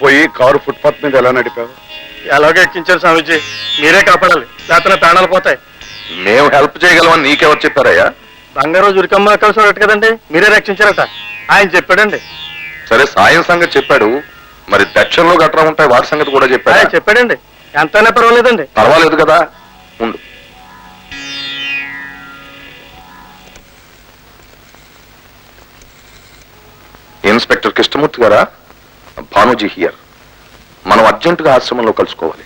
పోయి car footpath మీద ఎలా నడిపావు? ఎలాగో ఎక్కించారు స్వామీజీ. మీరే కాపాడాలి. లేకపోతే ప్రాణాలు పోతాయి. మేము హెల్ప్ చేయగలమని నీకెవరు చెప్పారయ్యా? బంగారు జురికమ్మ కలిసి ఉన్నట్టు కదండి? మీరే రక్షించారట. ఆయన చెప్పాడండి. సరే సాయం సంగతి చెప్పాడు. మరి దక్షిణలో గట్రా ఉంటాయి వాటి సంగతి కూడా ఆయన చెప్పాడు చెప్పాడండి. ఎంతైనా పర్వాలేదండి. పర్వాలేదు కదా? ఉండు. ఇన్స్పెక్టర్ కృష్ణమూర్తి గారా? భానుజీ హియర్ మనం అర్జెంటుగా ఆశ్రమంలో కలుసుకోవాలి.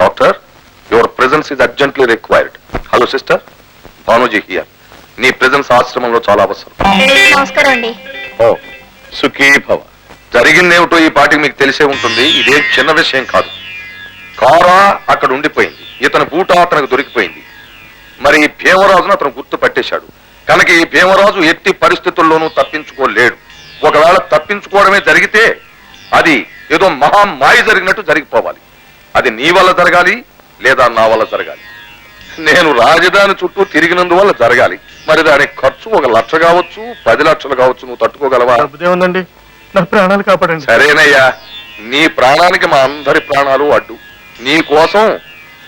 Doctor your presence is urgently required hello sister Bhanuji here నీ ప్రెజెన్స్ ఆశ్రమంలో చాలా అవసరం. నమస్కారం అండి. ఓ సుఖీ భవ జరిగిందేమిటో ఈ పాటికి మీకు తెలిసే ఉంటుంది. ఇదే చిన్న విషయం కాదు. కారా అక్కడ ఉండిపోయింది. ఇతని బూట అతనికి దొరికిపోయింది. మరి ఈ భీమరాజును అతను గుర్తు పట్టేశాడు కనుక ఈ భీమరాజు ఎట్టి పరిస్థితుల్లోనూ తప్పించుకోలేడు. ఒకవేళ తప్పించుకోవడమే జరిగితే అది ఏదో మహా మాయ జరిగినట్టు జరిగిపోవాలి. అది నీ వల్ల జరగాలి లేదా నా వల్ల జరగాలి. నేను రాజధాని చుట్టూ తిరిగినందువల్ల జరగాలి. మరి దాని ఖర్చు ఒక లక్ష కావచ్చు పది లక్షలు కావచ్చు నువ్వు తట్టుకోగలవా? ఉందండి. నా ప్రాణాలు కాపాడండి. సరేనయ్యా నీ ప్రాణానికి మా అందరి ప్రాణాలు అడ్డు. నీ కోసం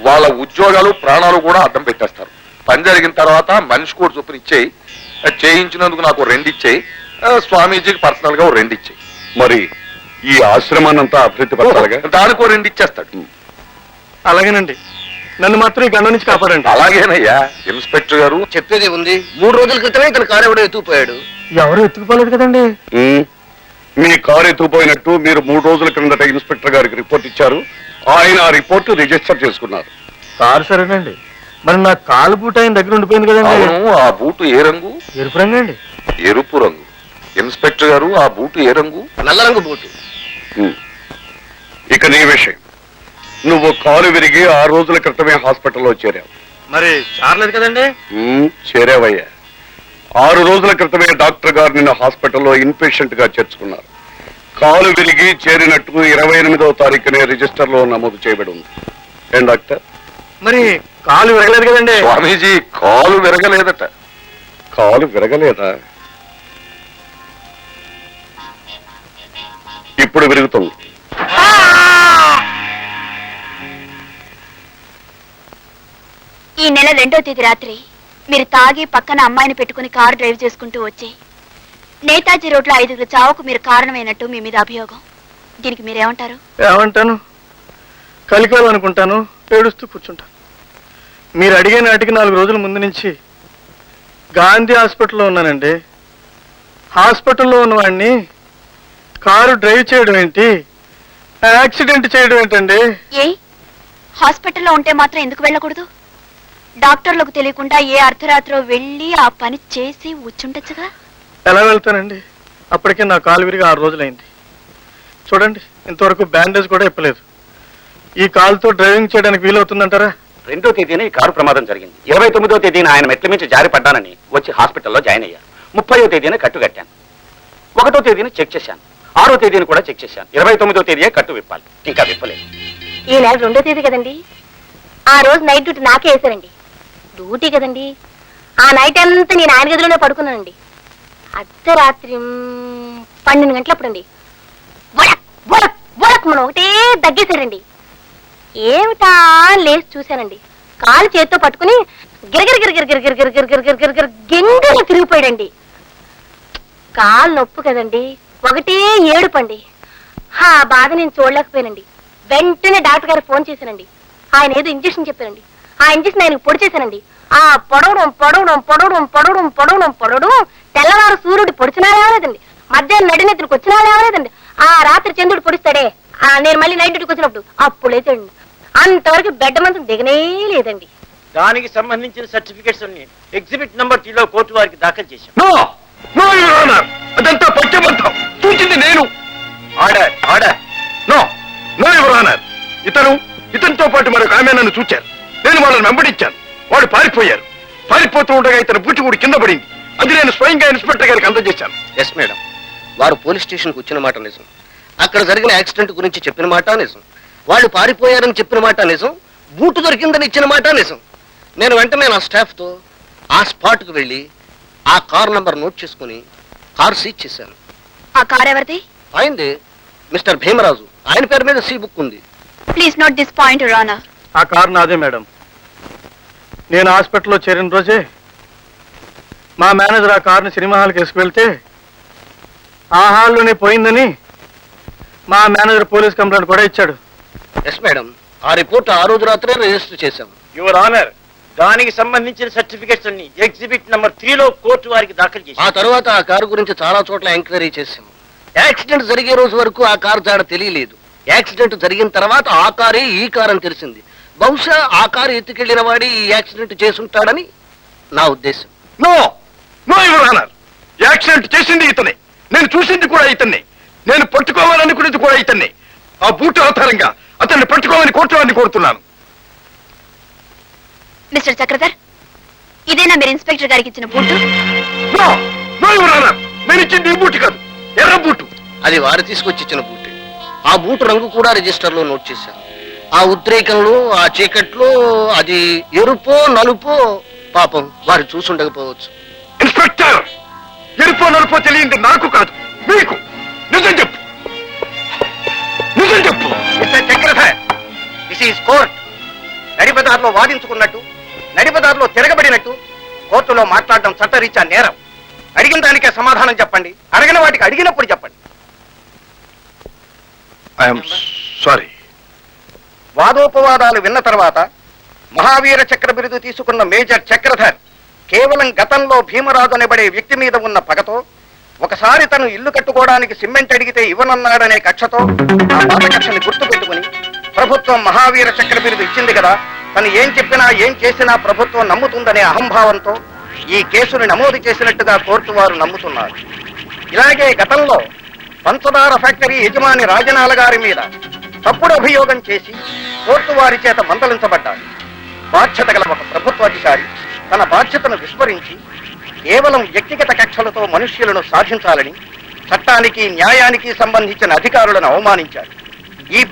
వాళ్ళ ఉద్యోగాలు ప్రాణాలు కూడా అడ్డం పెట్టేస్తారు. పని జరిగిన తర్వాత మనిషి కూడా చొప్పున ఇచ్చేయి. చేయించినందుకు నాకు రెండు ఇచ్చేయి. స్వామీజీకి పర్సనల్గా ఓ రెండు ఇచ్చేయి. మరి ఈ ఆశ్రమాన్నంతా అభివృద్ధి పరచాలిగా? దానికి రెండు ఇచ్చేస్తాడు అలాగేనండి. నన్ను మాత్రం ఈ గండం నుంచి కాపాడండి. అలాగేనయ్యా. ఇన్స్పెక్టర్ గారు? చెప్పేది ఉంది. మూడు రోజుల క్రితమే ఇతను కారు ఎవడో ఎత్తుకుపోయాడు. ఎవరు ఎత్తుకుపోలేదు కదండి? ఉమ్. మీ కారు ఎత్తుకుపోయినట్టు మీరు మూడు రోజుల క్రిందట ఇన్స్పెక్టర్ గారికి రిపోర్ట్ ఇచ్చారు. ఆయన ఆ రిపోర్ట్ రిజిస్టర్ చేసుకున్నారు. కారు సరేనండి. మరి నా కాలు బూట ఆయన దగ్గర ఉండిపోయింది కదండి. అవును ఆ బూటు ఏ రంగు? ఎరుపు రంగు అండి ఎరుపు రంగు. ఇన్స్పెక్టర్ గారు ఆ బూటు ఏ రంగు? నల్ల రంగు బూటు. ఇక నీ విషయం. నువ్వు కాలు విరిగి ఆ రోజుల క్రితమే హాస్పిటల్లో చేరావు. మరి చారలేదు కదండి? చేరావయ్యా. ఆరు రోజుల క్రితమే డాక్టర్ గారు నిన్ను హాస్పిటల్లో ఇన్పేషెంట్గా చేర్చుకున్నారు. కాలు విరిగి చేరినట్టు ఇరవై ఎనిమిదవ తారీఖునే రిజిస్టర్లో నమోదు చేయబడి ఉంది ఏం డాక్టర్? మరి కాలు విరగలేదు కదండి? స్వామీజీ కాలు విరగలేదట. కాలు విరగలేదా? ఇప్పుడు విరుగుతుంది. ఈ నెల రెండో తేదీ రాత్రి మీరు తాగి పక్కన అమ్మాయిని పెట్టుకుని కారు డ్రైవ్ చేసుకుంటూ వచ్చి నేతాజీ రోడ్లో ఐదుగురు చావుకు మీరు కారణమైనట్టు మీ మీద అభియోగం. దీనికి మీరేమంటారు? ఏమంటాను? కలికాలు అనుకుంటాను ఏడుస్తూ కూర్చుంటాను. మీరు అడిగే నాటికి నాలుగు రోజుల ముందు నుంచి గాంధీ హాస్పిటల్లో ఉన్నానండి. హాస్పిటల్లో ఉన్నవాడిని కారు డ్రైవ్ చేయడం ఏంటి? యాక్సిడెంట్ చేయడం ఏంటండి? ఏ? హాస్పిటల్లో ఉంటే మాత్రం ఎందుకు వెళ్ళకూడదు? డాక్టర్లకు తెలియకుండా ఏ అర్ధరాత్రో వెళ్ళి ఆ పని చేసి వచ్చుండొచ్చుగా ఎలా వెళ్తానండి? అప్పటికే నా కాలు విరిగి ఆరు రోజులైంది. చూడండి ఇంతవరకు బ్యాండేజ్ కూడా ఇప్పలేదు. ఈ కాలుతో డ్రైవింగ్ చేయడానికి వీలవుతుందంటారా? రెండో తేదీన ఈ కారు ప్రమాదం జరిగింది. ఇరవై తొమ్మిదో తేదీన ఆయన మెట్ల మించి జారి పడ్డానని వచ్చి హాస్పిటల్లో జాయిన్ అయ్యాను ముప్పయో తేదీన కట్టు కట్టాను. ఒకటో తేదీన చెక్ చేశాను. ఆరో తేదీని కూడా చెక్ చేశాను ఇరవై తొమ్మిదో తేదీయే కట్టు విప్పాలి ఇంకా విప్పలేదు ఈ నెల రెండో తేదీ కదండి ఆ రోజు నైట్ డ్యూటీ నాకే వేశారండి డ్యూటీ కదండి ఆ నైట్ అంతా నేను ఆయన గదిలోనే పడుకున్నానండి అర్ధరాత్రి మ్, పన్నెండు గంటలప్పుడండి వడక్ వడక్ వడక్ మనం ఒకటే దగ్గేశారండి ఏమిటా అని లేచి చూశానండి కాలు చేత్తో పట్టుకుని గిరగిర గిరగిర గిరగిర గిరగిర గిరగిర గిరగిర తిరిగిపోయాడండి కాలు నొప్పు కదండి ఒకటే ఏడుపండి. ఆ బాధ నేను చూడలేకపోయానండి. వెంటనే డాక్టర్ గారు ఫోన్ చేశానండి. ఆయన ఏదో ఇంజెక్షన్ చెప్పారండి. ఆ ఇంజెక్షన్ ఆయనకు పొడి చేశానండి. ఆ పొడవడం పొడవడం పొడవడం పొడవడం పొడవడం పొడవడం తెల్లవారు సూర్యుడు పొడిచినా లేవలేదండి. మధ్యాహ్నం నడినెత్తులకు వచ్చినా లేవలేదండి. ఆ రాత్రి చంద్రుడు పొడిస్తాడే. ఆ నేను మళ్ళీ నైట్ డ్యూటీకి వచ్చినప్పుడు అప్పుడు లేచండి అంతవరకు బెడ్ మంచం దిగనే లేదండి. దానికి సంబంధించిన సర్టిఫికెట్స్ ఎగ్జిబిట్ నంబర్ టీలో కోర్టు వారికి దాఖలు చేశాం. అదంతా పచ్చబద్ధం చూచింది నేను. ఆడా ఆడా. నో నో యువర్ ఇతను ఇతనితో పాటు మరొక ఆమె నన్ను చూచారు. నేను వాళ్ళని వెంబడించాను. వాడు పారిపోయారు. పారిపోతూ ఉండగా ఇతను బూచిగూడి కింద పడింది. అది నేను స్వయంగా ఇన్స్పెక్టర్ గారికి అందజేశాను. ఎస్ మేడం వారు పోలీస్ స్టేషన్కి వచ్చిన మాట నిజం. అక్కడ జరిగిన యాక్సిడెంట్ గురించి చెప్పిన మాట నిజం. వాళ్ళు పారిపోయారని చెప్పిన మాట నిజం. బూటు దొరికిందని ఇచ్చిన మాట నిజం. నేను వెంటనే నా స్టాఫ్తో ఆ స్పాట్కు వెళ్ళి ఆ కార్ నంబర్ నోట్ చేసుకుని కార్ సీజ్ చేశాను. ఆ కారు ఎవరిది? అయింది మిస్టర్ భీమరాజు. ఆయన పేరు మీద సి బుక్ ఉంది. Please note this point Rana ఆ కారు నాదే మేడం. నేను హాస్పిటల్లో చేరిన రోజే మా మేనేజర్ ఆ కారుని సినిమా హాల్కి వేసుకువెళ్తే ఆ హాల్లోనే పోయిందని మా మేనేజర్ పోలీస్ కంప్లైంట్ కూడా ఇచ్చాడు. ఎస్ మేడం ఆ రిపోర్ట్ ఆ రోజు రాత్రే రిజిస్టర్ చేశాం. యువర్ ఆనర్ దానికి సంబంధించిన సర్టిఫికెట్స్ అన్ని ఎగ్జిబిట్ నంబర్ త్రీలో కోర్టు వారికి దాఖలు చేసి ఆ తర్వాత ఆ కారు గురించి చాలా చోట్ల ఎంక్వైరీ చేశాం. యాక్సిడెంట్ జరిగే రోజు వరకు ఆ కారు జాడ తెలియలేదు. యాక్సిడెంట్ జరిగిన తర్వాత ఆ కారే ఈ కారు అని తెలిసింది. బహుశా ఆ కారు ఎత్తుకెళ్ళిన వాడి ఈ యాక్సిడెంట్ చేసుంటాడని నా ఉద్దేశం. నో! నో యువర్ యాక్సిడెంట్ చేసింది ఇతనే. నేను చూసింది కూడా ఇతన్ని. నేను పట్టుకోవాలనుకునేది కూడా ఇతన్ని. ఆ బూట్ ఆధారంగా అతన్ని పట్టుకోవాలని కోర్టు వారిని కోరుతున్నాను. మిస్టర్ చక్రధర్ ఇదేనా మీరు ఇన్స్పెక్టర్ గారికి ఇచ్చిన బూటు? నేను ఇచ్చింది బూట్ కాదు ఎర్ర బూటు. అది వారు తీసుకొచ్చి ఇచ్చిన బూటే. ఆ బూటు రంగు కూడా రిజిస్టర్లో నోట్ చేశాను. ఆ ఉద్రేకంలో ఆ చీకట్లో అది ఎరుపో నలుపో పాపం వారు చూసుండకపోవచ్చు. ఇన్స్పెక్టర్ ఎరుపో నలుపో తెలియంది నాకు కాదు మీకు. నిజం చెప్పు. నిజం చెప్పు. దిస్ ఈజ్ కోర్ట్ నడిపదారిలో వాదించుకున్నట్టు నడిపదారిలో తిరగబడినట్టు కోర్టులో మాట్లాడడం చట్టరీత్యా నేరం. అడిగిన దానికే సమాధానం చెప్పండి. అడిగిన వాటికి అడిగినప్పుడు చెప్పండి. ఐఎమ్ సారీ వాదోపవాదాలు విన్న తర్వాత మహావీర చక్ర బిరుదు తీసుకున్న మేజర్ చక్రధర్ కేవలం గతంలో భీమరాజు అనబడే వ్యక్తి మీద ఉన్న పగతో ఒకసారి తను ఇల్లు కట్టుకోవడానికి సిమెంట్ అడిగితే ఇవ్వనన్నాడనే కక్షతో ఆ పాత కక్షని గుర్తుపెట్టుకుని ప్రభుత్వం మహావీర చక్ర బిరుదు ఇచ్చింది కదా తను ఏం చెప్పినా ఏం చేసినా ప్రభుత్వం నమ్ముతుందనే అహంభావంతో ఈ కేసుని నమోదు చేసినట్టుగా కోర్టు వారు నమ్ముతున్నారు. ఇలాగే గతంలో పంచదార ఫ్యాక్టరీ యజమాని రాజనాల గారి మీద తప్పుడు అభియోగం చేసి కోర్టు వారి చేత మందలించబడ్డారు. బాధ్యత గల ఒక ప్రభుత్వాధికారి తన బాధ్యతను విస్మరించి కేవలం వ్యక్తిగత కక్షలతో మనుష్యులను సాధించాలని చట్టానికి న్యాయానికి సంబంధించిన అధికారులను అవమానించారు.